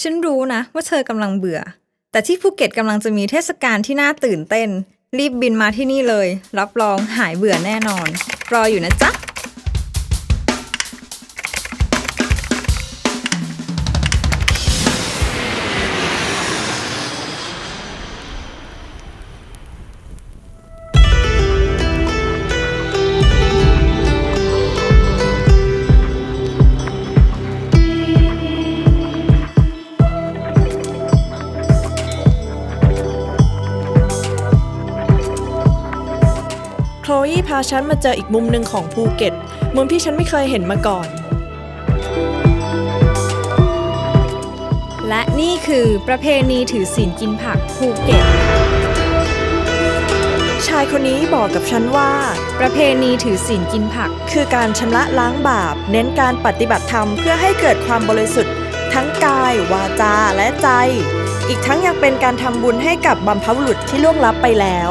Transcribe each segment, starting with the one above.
ฉันรู้นะว่าเธอกำลังเบื่อ แต่ที่ภูเก็ตกำลังจะมีเทศกาลที่น่าตื่นเต้น รีบบินมาที่นี่เลย รับรองหายเบื่อแน่นอน รออยู่นะจ๊ะ ลอี้พาฉันมาเจออีกมุมหนึ่งของภูเก็ต มุมที่ฉันไม่เคยเห็นมาก่อน และนี่คือประเพณีถือศีลกินผักภูเก็ต ชายคนนี้บอกกับฉันว่า ประเพณีถือศีลกินผัก คือการชำระล้างบาป เน้นการปฏิบัติธรรมเพื่อให้เกิดความบริสุทธิ์ ทั้งกาย วาจาและใจ อีกทั้งยังเป็นการทำบุญให้กับบรรพบุรุษที่ล่วงลับไปแล้ว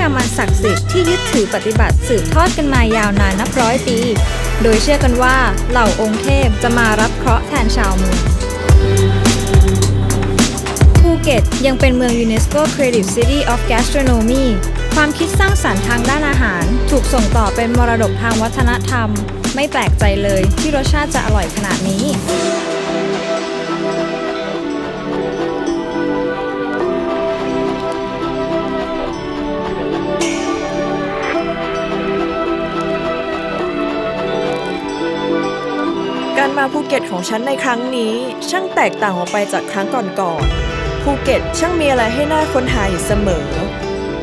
รรมอันศักดิ์สิทธิ์ที่ยึดถือปฏิบัติสืบทอดกันมายาวนานนับร้อยปี โดยเชื่อกันว่าเหล่าองค์เทพจะมารับเคราะห์แทนชาวเมืองภูเก็ตยังเป็นเมืองยูเนสโก Creative City of Gastronomy ความคิดสร้างสรรค์ทางด้านอาหาร ถูกส่งต่อเป็นมรดกทางวัฒนธรรม ไม่แปลกใจเลยที่รสชาติจะอร่อยขนาดนี้ การมาภูเก็ตของฉันในครั้งนี้ ช่างแตกต่างออกไปจากครั้งก่อนๆ ภูเก็ตช่างมีอะไรให้น่าค้นหาอยู่เสมอ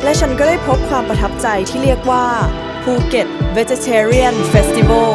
และฉันก็ได้พบความประทับใจที่เรียกว่าภูเก็ต Vegetarian Festival